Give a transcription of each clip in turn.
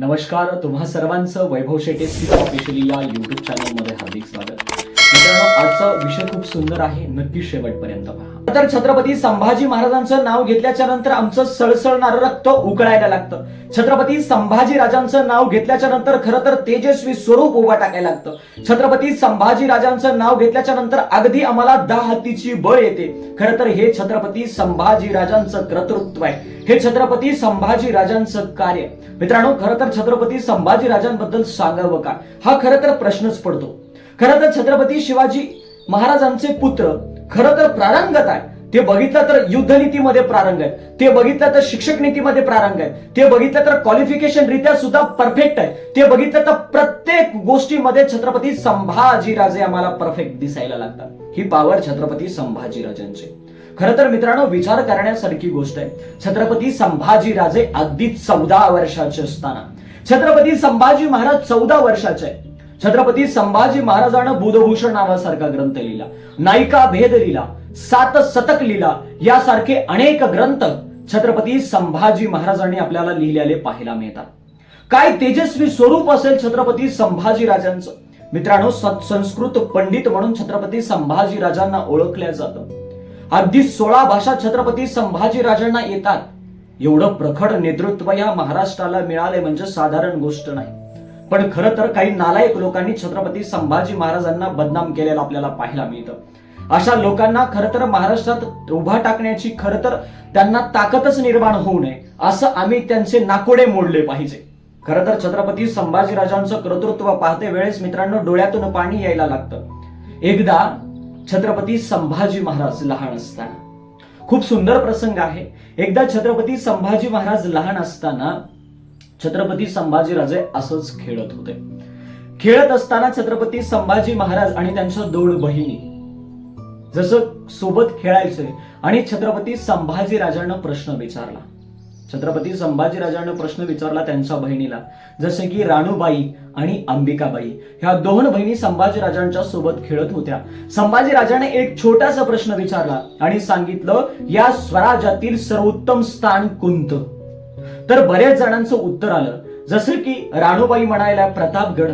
नमस्कार तुम्हा सर्वांचं वैभव शेटे स्थित ऑफिशियली या युट्यूब चॅनलमध्ये हार्दिक स्वागत. मित्रांनो आजचा विषय खूप सुंदर आहे नक्की शेवटपर्यंत पहा. तर छत्रपती संभाजी महाराजांचं नाव घेतल्याच्या नंतर आमचं सळसळणारं रक्त उकळायला लागतं. छत्रपती संभाजी राजांचं नाव घेतल्याच्या नंतर खरं तर तेजस्वी स्वरूप उभा टाकायला लागतं. छत्रपती संभाजी राजांचं नाव घेतल्याच्या नंतर अगदी आम्हाला दहा हत्तीची बळ येते. खरं तर हे छत्रपती संभाजी राजांचं कर्तृत्व आहे. हे छत्रपती संभाजी राजांचं कार्य. मित्रांनो खरं तर छत्रपती संभाजी राजांबद्दल सांगावं का? हा खरं तर प्रश्नच पडतो. खरं तर छत्रपती शिवाजी महाराजांचे पुत्र खरं तर प्रारंगत आहे. ते बघितलं तर युद्धनीतीमध्ये प्रारंग आहेत. ते बघितलं तर शिक्षक नीतीमध्ये प्रारंग आहे ते बघितलं तर क्वालिफिकेशन रित्या सुद्धा परफेक्ट आहे ते बघितलं तर प्रत्येक गोष्टीमध्ये छत्रपती संभाजीराजे आम्हाला परफेक्ट दिसायला लागतात. ही पावर छत्रपती संभाजीराजांची. खरं तर मित्रांनो विचार करण्यासारखी गोष्ट आहे. छत्रपती संभाजीराजे अगदी चौदा वर्षाचे असताना. छत्रपती संभाजी महाराज चौदा वर्षाचे आहे छत्रपती संभाजी महाराजानं बुधभूषण नावासारखा ग्रंथ लिहिला नायिका भेद लिहिला सात शतक लिहिला यासारखे अनेक ग्रंथ छत्रपती संभाजी महाराजांनी आपल्याला लिहिलेले पाहायला मिळतात. काय तेजस्वी स्वरूप असेल छत्रपती संभाजी राजांचं मित्रांनो संस्कृत पंडित म्हणून छत्रपती संभाजी राजांना ओळखल्या जातं. अगदी सोळा भाषा छत्रपती संभाजीराजांना येतात. एवढं प्रखड नेतृत्व या महाराष्ट्राला मिळाले म्हणजे साधारण गोष्ट नाही. पण खरं तर काही नालायक लोकांनी छत्रपती संभाजी महाराजांना बदनाम केलेलं आपल्याला पाहायला मिळतं. अशा लोकांना खरं तर महाराष्ट्रात उभा टाकण्याची खरं तर त्यांना ताकदच निर्माण होऊ नये असं आम्ही त्यांचे नाकोडे मोडले पाहिजे. खरं तर छत्रपती संभाजीराजांचं कर्तृत्व पाहते वेळेस मित्रांनो डोळ्यातून पाणी यायला लागतं. एकदा छत्रपती संभाजी महाराज लहान असताना. खूप सुंदर प्रसंग आहे. एकदा छत्रपती संभाजी महाराज लहान असताना छत्रपती संभाजीराजे असंच खेळत होते. खेळत असताना छत्रपती संभाजी महाराज आणि त्यांच्या दोन बहिणी जसं सोबत खेळायचे आणि छत्रपती संभाजी राजांना प्रश्न विचारला. छत्रपती संभाजीराजानं प्रश्न विचारला त्यांच्या बहिणीला जसे की राणूबाई आणि अंबिकाबाई. ह्या दोन बहिणी संभाजी राजांच्या सोबत खेळत होत्या. संभाजी राजाने एक छोटासा प्रश्न विचारला आणि सांगितलं या स्वराज्यातील सर्वोत्तम स्थान कोणतं? तर बऱ्याच जणांचं उत्तर आलं जसं की राणूबाई म्हणायला प्रतापगड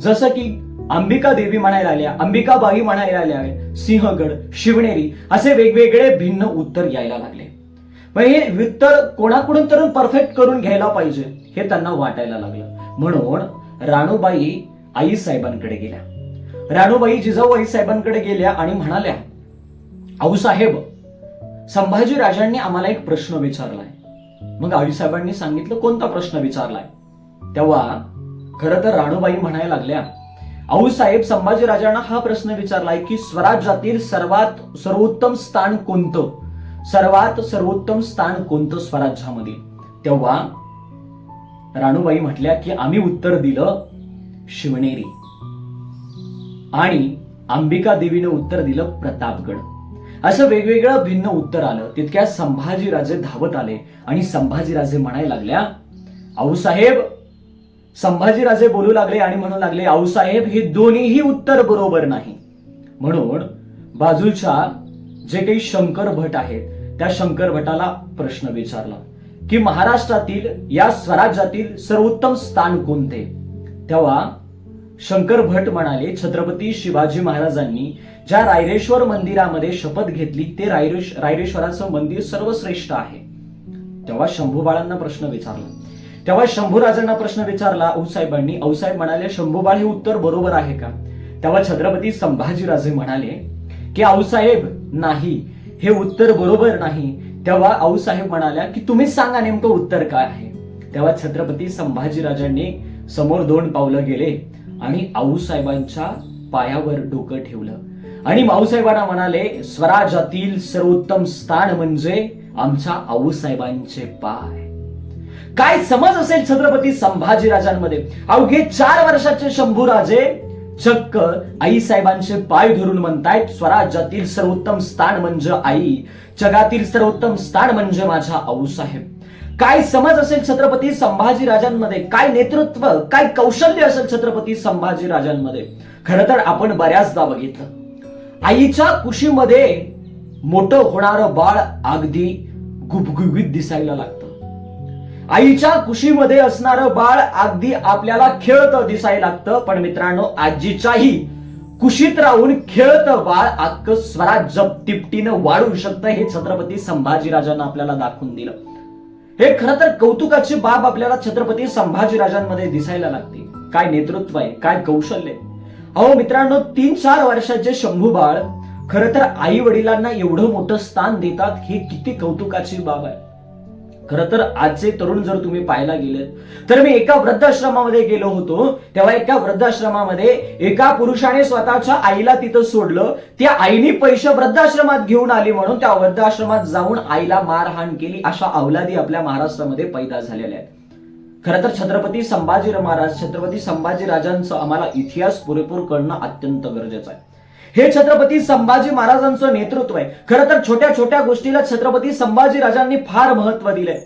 जसं की अंबिका देवी म्हणायला आल्या अंबिकाबाई म्हणायला आल्या सिंहगड शिवनेरी असे वेगवेगळे भिन्न उत्तर यायला लागले. मग हे वित्तर कोणाकडून तर परफेक्ट करून घ्यायला पाहिजे हे त्यांना वाटायला लागलं. म्हणून राणूबाई आई साहेबांकडे गेल्या. राणूबाई जिजाऊ आई साहेबांकडे गेल्या आणि म्हणाल्या आऊसाहेब संभाजी राजांनी आम्हाला एक प्रश्न विचारलाय. मग आई साहेबांनी सांगितलं कोणता प्रश्न विचारलाय? तेव्हा खरं तर राणूबाई म्हणायला लागल्या आऊसाहेब संभाजी राजांना हा प्रश्न विचारलाय की स्वराज्यातील सर्वात सर्वोत्तम स्थान कोणतं? सर्वात सर्वोत्तम स्थान कोणतं स्वराज्यामध्ये? तेव्हा राणूबाई म्हटल्या की आम्ही उत्तर दिलं शिवनेरी. आणि अंबिका देवीने उत्तर दिलं प्रतापगड. असं वेगवेगळं भिन्न उत्तर आलं. तितक्या संभाजीराजे धावत आले आणि संभाजीराजे म्हणायला लागल्या आऊसाहेब संभाजीराजे बोलू लागले आणि म्हणू लागले आऊसाहेब हे दोन्हीही उत्तर बरोबर नाही. म्हणून बाजूच्या जे काही शंकर भट आहेत त्या शंकर भटाला प्रश्न विचारला की महाराष्ट्रातील या स्वराज्यातील सर्वोत्तम स्थान कोणते? तेव्हा शंकर भट म्हणाले छत्रपती शिवाजी महाराजांनी ज्या रायरेश्वर मंदिरामध्ये शपथ घेतली ते रायरेश रायरेश्वराचं मंदिर सर्वश्रेष्ठ आहे. तेव्हा शंभूबाळांना प्रश्न विचारला. तेव्हा शंभूराजांना प्रश्न विचारला औसाहेबांनी औसाहेब म्हणाले शंभूबाळ हे उत्तर बरोबर आहे का? तेव्हा छत्रपती संभाजीराजे म्हणाले की आऊसाहेब नाही. हे उत्तर बरोबर नाही. तेव्हा आऊसाहेब म्हणाल्या की तुम्हीच सांगा नेमकं उत्तर काय आहे. तेव्हा छत्रपती संभाजीराजांनी समोर दोन पावलं गेले आणि आऊसाहेबांच्या पायावर डोकं ठेवलं. आणि माऊसाहेबांना म्हणाले स्वराज्यातील सर्वोत्तम स्थान म्हणजे आमच्या आऊसाहेबांचे पाय. काय समज असेल छत्रपती संभाजीराजांमध्ये? अवघे चार वर्षाचे शंभूराजे चक्क आई साहेबांचे पाय धरून म्हणतायत स्वराज्यातील सर्वोत्तम स्थान म्हणजे आई. जगातील सर्वोत्तम स्थान म्हणजे माझा आऊसाहेब काय समज असेल छत्रपती संभाजी राजांमध्ये? काय नेतृत्व काय कौशल्य असेल छत्रपती संभाजी राजांमध्ये? खरं तर आपण बऱ्याचदा बघितलं. आईच्या कुशीमध्ये मोठं होणारं बाळ अगदी गुबगुबीत दिसायला लागतं. आईच्या कुशीमध्ये असणारं बाळ अगदी आपल्याला खेळतं दिसायला लागतं. पण मित्रांनो आजीच्याही कुशीत राहून खेळतं बाळ अक्क स्वराज्य तिपटीनं वाढू शकतं हे छत्रपती संभाजीराजांना आपल्याला दाखवून दिलं. हे खरं तर कौतुकाची बाब आपल्याला छत्रपती संभाजीराजांमध्ये दिसायला लागते. काय नेतृत्व आहे? काय कौशल्य अहो मित्रांनो तीन चार वर्षाचे शंभू बाळ खरं तर आई वडिलांना एवढं मोठं स्थान देतात हे किती कौतुकाची बाब आहे. खरं तर आजचे तरुण जर तुम्ही पाहायला गेले तर मी एका वृद्धाश्रमामध्ये गेलो होतो तेव्हा एका वृद्धाश्रमामध्ये एका पुरुषाने स्वतःच्या आईला तिथं सोडलं. त्या आईने पैसे वृद्धाश्रमात घेऊन आली म्हणून त्या वृद्धाश्रमात जाऊन आईला मारहाण केली अशा अवलादी आपल्या महाराष्ट्रामध्ये पैदा झालेल्या आहेत. खरं तर छत्रपती संभाजी महाराज छत्रपती संभाजी राजांचं आम्हाला इतिहास पुरेपूर कळणं अत्यंत गरजेचं आहे. हे छत्रपती संभाजी महाराजांचं नेतृत्व आहे. खरं तर छोट्या छोट्या गोष्टीला छत्रपती संभाजी राजांनी फार महत्त्व दिलंय.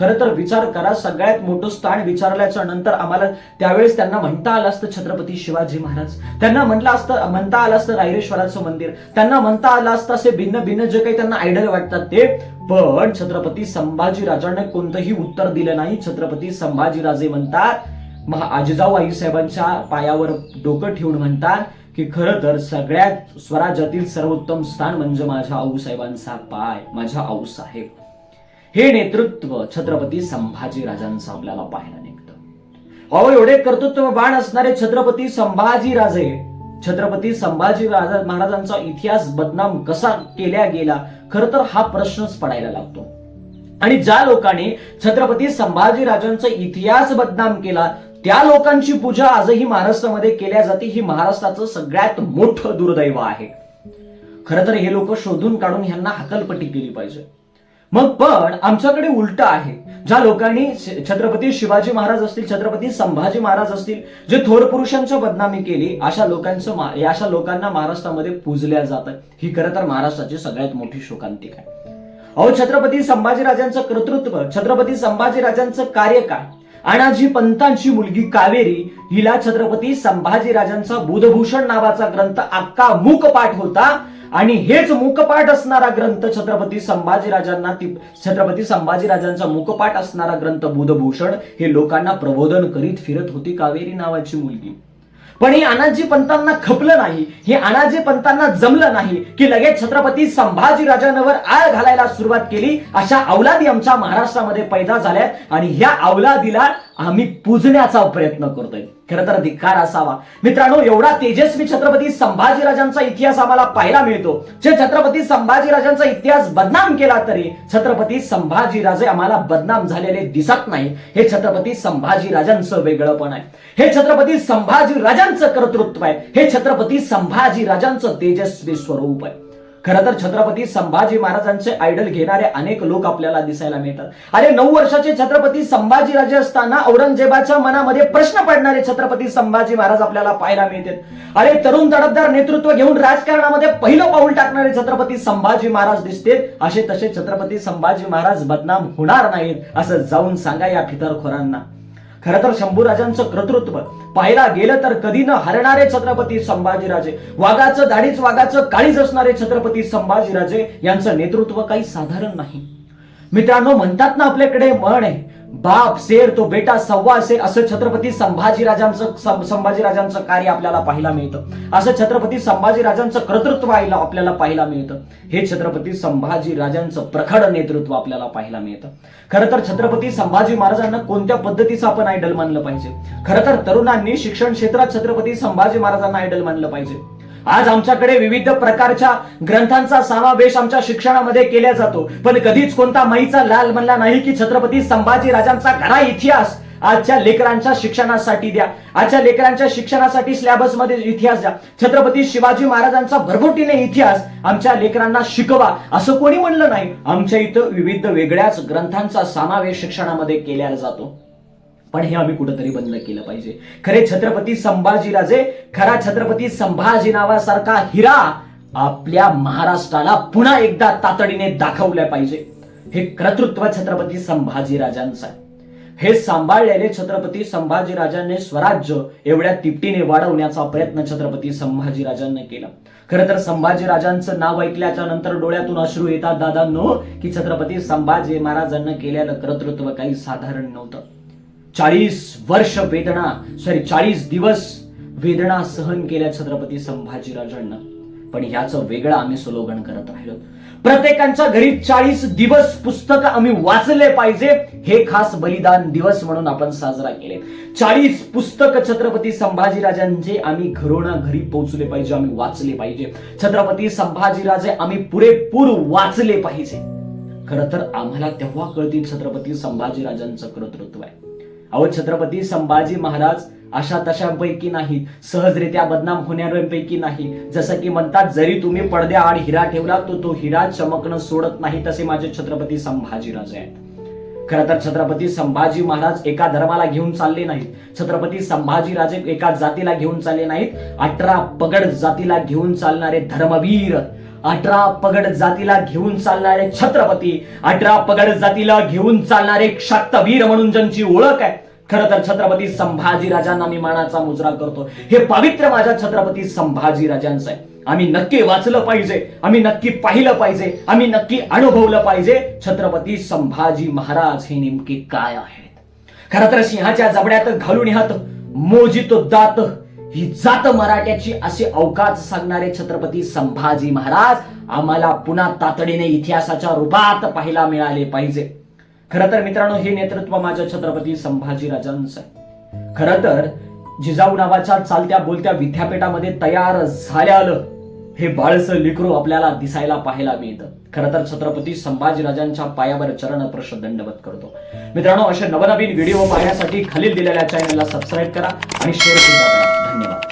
खरं तर विचार करा सगळ्यात मोठं स्थान विचारल्याच्या नंतर आम्हाला त्यावेळेस त्यांना म्हणता आलं असतं छत्रपती शिवाजी महाराज. त्यांना म्हटलं असतं म्हणता आलं असतं रायरेश्वराचं मंदिर. त्यांना म्हणता आलं असतं असे भिन्न भिन्न जे काही त्यांना आयडल वाटतात ते. पण छत्रपती संभाजी राजांना कोणतंही उत्तर दिलं नाही. छत्रपती संभाजीराजे म्हणतात महा आजीजाऊ आई साहेबांच्या पायावर डोकं ठेवून म्हणतात की खरं तर सगळ्यात स्वराज्यातील सर्वोत्तम स्थान म्हणजे माझ्या आऊसाहेबांचा पाय माझ्या आऊसाहेब हे नेतृत्व छत्रपती संभाजी राजांचं आपल्याला पाहायला निघतं. अहो एवढे कर्तृत्व बाण असणारे छत्रपती संभाजी राजे छत्रपती संभाजी राजा महाराजांचा इतिहास बदनाम कसा केला गेला खर तर हा प्रश्नच पडायला लागतो. आणि ज्या लोकांनी छत्रपती संभाजी राजांचा इतिहास बदनाम केला त्या लोकांची पूजा आजही महाराष्ट्रामध्ये केल्या जाते. ही महाराष्ट्राचं सगळ्यात मोठं दुर्दैव आहे. खरं तर हे लोक शोधून काढून ह्यांना हकलपट्टी केली पाहिजे. मग पण आमच्याकडे उलट आहे. ज्या लोकांनी छत्रपती शिवाजी महाराज असतील छत्रपती संभाजी महाराज असतील जे थोर पुरुषांच्या बदनामी केली अशा लोकांचं अशा लोकांना महाराष्ट्रामध्ये पूजल्या जातं. ही खरं तर महाराष्ट्राची सगळ्यात मोठी शोकांतिक आहे. अहो छत्रपती संभाजीराजांचं कर्तृत्व छत्रपती संभाजीराजांचं कार्य काय? अणाजी पंतांची मुलगी कावेरी हिला छत्रपती संभाजीराजांचा बुधभूषण नावाचा ग्रंथ अक्का मूकपाठ होता. आणि हेच मुकपाठ असणारा ग्रंथ छत्रपती संभाजीराजांना छत्रपती संभाजीराजांचा मुकपाठ असणारा ग्रंथ बुधभूषण हे लोकांना प्रबोधन करीत फिरत होती कावेरी नावाची मुलगी. पण हे अनाजी पंतांना खपलं नाही हे अनाजी पंतांना जमलं नाही की लगेच छत्रपती संभाजी राजांवर आळ घालायला सुरुवात केली अशा अवलादी आमच्या महाराष्ट्रामध्ये पैदा झाल्यात आणि ह्या अवलादीला आम्ही पुजण्याचा प्रयत्न करतोय. खरं तर धिक्कार असावा. मित्रांनो एवढा तेजस्वी छत्रपती संभाजीराजांचा इतिहास आम्हाला पाहायला मिळतो. जे छत्रपती संभाजीराजांचा इतिहास बदनाम केला तरी छत्रपती संभाजीराजे आम्हाला बदनाम झालेले दिसत नाही. हे छत्रपती संभाजीराजांचं वेगळंपण आहे. हे छत्रपती संभाजी राजांचं कर्तृत्व आहे. हे छत्रपती संभाजी राजांचं तेजस्वी स्वरूप आहे. खरं तर छत्रपती संभाजी महाराजांचे आयडल घेणारे अनेक लोक आपल्याला दिसायला मिळतात. अरे नऊ वर्षाचे छत्रपती संभाजी राजे असताना औरंगजेबाच्या मनामध्ये प्रश्न पडणारे छत्रपती संभाजी महाराज आपल्याला पाहायला मिळतात. अरे तरुण तडफदार नेतृत्व घेऊन राजकारणामध्ये पहिलं पाऊल टाकणारे छत्रपती संभाजी महाराज दिसते असे तसे छत्रपती संभाजी महाराज बदनाम होणार नाहीत असं जाऊन सांगा या फितरखोरांना. खरं तर शंभूराजांचं कर्तृत्व. पाहायला गेलं तर कधी न हरणारे छत्रपती संभाजीराजे. वाघाचं दाढीच वाघाचं काळीच असणारे छत्रपती संभाजीराजे यांचं नेतृत्व काही साधारण नाही. मित्रांनो म्हणतात ना आपल्याकडे म्हण आहे. बाप शेर तो बेटा सव्वा शेर असं छत्रपती संभाजीराजांचं संभाजी संभाजीराजांचं कार्य आपल्याला पाहायला मिळतं. असं छत्रपती संभाजीराजांचं कर्तृत्व आपल्याला पाहायला मिळतं. हे छत्रपती संभाजीराजांचं प्रखड नेतृत्व आपल्याला पाहायला मिळतं. खरं तर छत्रपती संभाजी महाराजांना कोणत्या पद्धतीचं आपण आयडल मानलं पाहिजे? खरं तर तरुणांनी शिक्षण क्षेत्रात छत्रपती संभाजी महाराजांना आयडल मानलं पाहिजे. आज आमच्याकडे विविध प्रकारच्या ग्रंथांचा समावेश आमच्या शिक्षणामध्ये केला जातो. पण कधीच कोणता माईचा लाल म्हणला नाही की छत्रपती संभाजी राजांचा खरा इतिहास आजच्या लेकरांच्या शिक्षणासाठी द्या. आजच्या लेकरांच्या शिक्षणासाठी सिलेबसमध्ये इतिहास द्या. छत्रपती शिवाजी महाराजांचा भरभोटीने इतिहास आमच्या लेकरांना शिकवा असं कोणी म्हणलं नाही. आमच्या इथं विविध वेगळ्याच ग्रंथांचा समावेश शिक्षणामध्ये केला जातो. पण हे आम्ही कुठंतरी बंद केलं पाहिजे. खरे छत्रपती संभाजीराजे खरा छत्रपती संभाजी नावासारखा हिरा आपल्या महाराष्ट्राला पुन्हा एकदा तातडीने दाखवल्या पाहिजे. हे कर्तृत्व छत्रपती संभाजीराजांचं आहे. हे सांभाळलेले छत्रपती संभाजीराजांनी स्वराज्य एवढ्या तिपटीने वाढवण्याचा प्रयत्न छत्रपती संभाजीराजांनी केला. खरं तर संभाजी राजांचं नाव ऐकल्याच्या नंतर डोळ्यातून अश्रू येतात दादांनो की छत्रपती संभाजी महाराजांना केलेलं कर्तृत्व काही साधारण नव्हतं. चाळीस वर्ष वेदना सॉरी चाळीस दिवस वेदना सहन केल्या छत्रपती संभाजीराजांना. पण ह्याचं वेगळं आम्ही स्लोगन करत राहिलो प्रत्येकांच्या घरी चाळीस दिवस पुस्तक आम्ही वाचले पाहिजे हे खास बलिदान दिवस म्हणून आपण साजरा केले. चाळीस पुस्तक छत्रपती संभाजीराजांचे आम्ही घरोना घरी पोहोचले पाहिजे आम्ही वाचले पाहिजे. छत्रपती संभाजीराजे आम्ही पुरेपूर वाचले पाहिजे. खरं तर आम्हाला तेव्हा कळतील छत्रपती संभाजीराजांचं कर्तृत्व आहे. अहो छत्रपती संभाजी महाराज अशा तशांपैकी नाही सहजरित्या बदनाम होणाऱ्यांपैकी नाही जसं की म्हणतात जरी तुम्ही पडद्याआड हिरा ठेवला तो तो हिरा चमकणं सोडत नाही तसे माझे छत्रपती संभाजीराजे आहेत. खरं तर छत्रपती संभाजी महाराज एका धर्माला घेऊन चालले नाहीत. छत्रपती संभाजीराजे एका जातीला घेऊन चालले नाहीत. अठरा पगड जातीला घेऊन चालणारे धर्मवीर अठरा पगड जातीला घेऊन चालणारे छत्रपती अठरा पगड जातीला घेऊन चालणारे क्षातवीर म्हणून ज्यांची ओळख आहे खरं तर छत्रपती संभाजी राजांना मी मानाचा मुजरा करतो. हे पवित्र माझ्या छत्रपती संभाजी राजांचं आहे. आम्ही नक्की वाचलं पाहिजे आम्ही नक्की पाहिलं पाहिजे आम्ही नक्की अनुभवलं पाहिजे छत्रपती संभाजी महाराज हे नेमके काय आहेत? खरं तर सिंहाच्या जबड्यात घालून ह्यात मोजितो दात ही जात मराठ्याची असे अवकाश सांगणारे छत्रपती संभाजी महाराज आम्हाला पुन्हा तातडीने इतिहासाच्या रूपात पाहायला मिळाले पाहिजे. खरं तर मित्रांनो हे नेतृत्व माझ्या छत्रपती संभाजी राजांचं आहे. खरं तर जिजाऊ नावाच्या चालत्या बोलत्या विद्यापीठामध्ये तयार झाल्यालं हे बाळसं लेकरू आपल्याला दिसायला पाहायला मिळतं. खरं तर छत्रपती संभाजीराजांच्या पायावर चरण प्रश दंडवत करतो. मित्रांनो असे नवनवीन व्हिडिओ पाहण्यासाठी खालील दिलेल्या चॅनलला सबस्क्राईब करा आणि शेअर सुद्धा करा. धन्यवाद.